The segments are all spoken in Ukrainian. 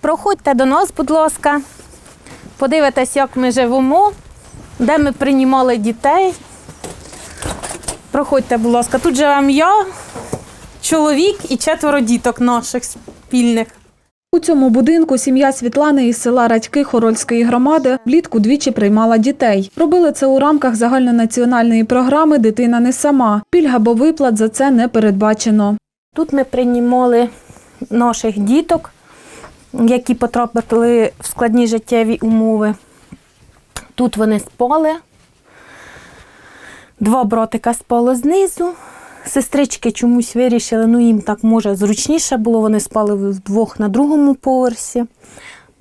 Проходьте до нас, будь ласка, подивитесь, як ми живемо, де ми приймали дітей. Проходьте, будь ласка, тут живемо я, чоловік і четверо діток наших спільних. У цьому будинку сім'я Світлани із села Радьки Хорольської громади влітку двічі приймала дітей. Робили це у рамках загальнонаціональної програми Дитина не сама. Пільг або виплат за це не передбачено. Тут ми приймали наших діток, які потрапили в складні життєві умови. Тут вони спали. Два братика спали знизу. Сестрички чомусь вирішили, ну їм так може зручніше було, вони спали вдвох на другому поверсі.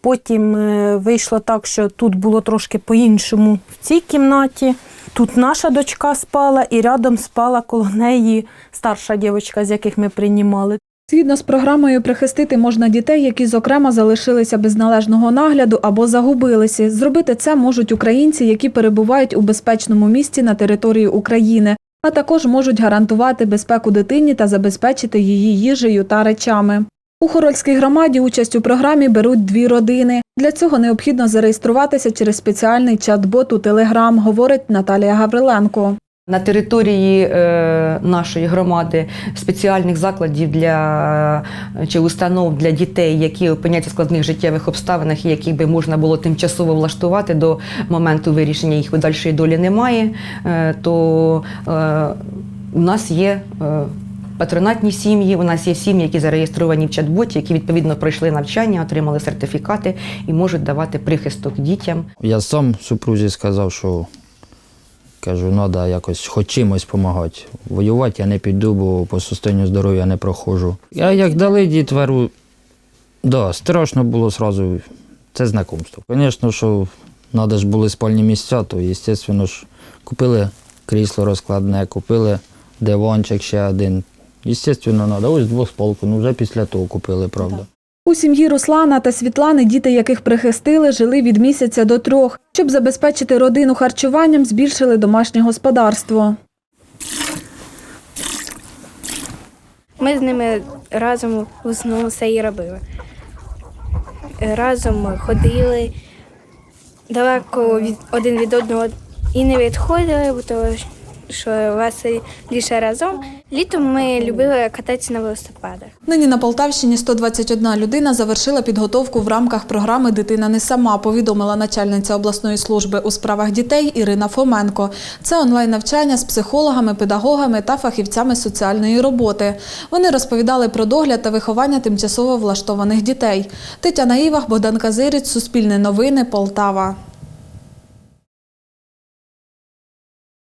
Потім е, вийшло так, що тут було трошки по-іншому в цій кімнаті. Тут наша дочка спала і рядом спала коло неї старша дівчинка, з яких ми приймали. Згідно з програмою прихистити можна дітей, які зокрема залишилися без належного нагляду або загубилися. Зробити це можуть українці, які перебувають у безпечному місці на території України, а також можуть гарантувати безпеку дитині та забезпечити її їжею та речами. У Хорольській громаді участь у програмі беруть дві родини. Для цього необхідно зареєструватися через спеціальний чат-бот у Телеграм, говорить Наталія Гавриленко. На території е, нашої громади спеціальних закладів для е, чи установ для дітей, які опиняються в складних життєвих обставинах, і яких би можна було тимчасово влаштувати до моменту вирішення їх подальшої долі немає, е, то у нас є. Патронатні сім'ї, у нас є сім'ї, які зареєстровані в чат-боті, які відповідно пройшли навчання, отримали сертифікати і можуть давати прихисток дітям. Я сам супрузі сказав, що кажу, треба якось хоч чимось допомагати. Воювати я не піду, бо по состоянню здоров'я не проходжу. А як дали дітверу, да, страшно було одразу. Це знакомство. Звісно, що треба ж були спальні місця, то, звісно ж, купили крісло розкладне, купили диванчик ще один. Звісно, треба. Ось двоспалку, ну вже після того купили, правда. У сім'ї Руслана та Світлани, діти яких прихистили, жили від місяця до трьох. Щоб забезпечити родину харчуванням, збільшили домашнє господарство. Ми з ними разом основному все і робили. Разом ходили далеко від один від одного і не відходили, бо що веселіше разом. Літом ми любили кататися на велосипедах. Нині на Полтавщині 121 людина завершила підготовку в рамках програми Дитина не сама, повідомила начальниця обласної служби у справах дітей Ірина Фоменко. Це онлайн-навчання з психологами, педагогами та фахівцями соціальної роботи. Вони розповідали про догляд та виховання тимчасово влаштованих дітей. Тетяна Івах, Богдан Казирець, Суспільне новини, Полтава.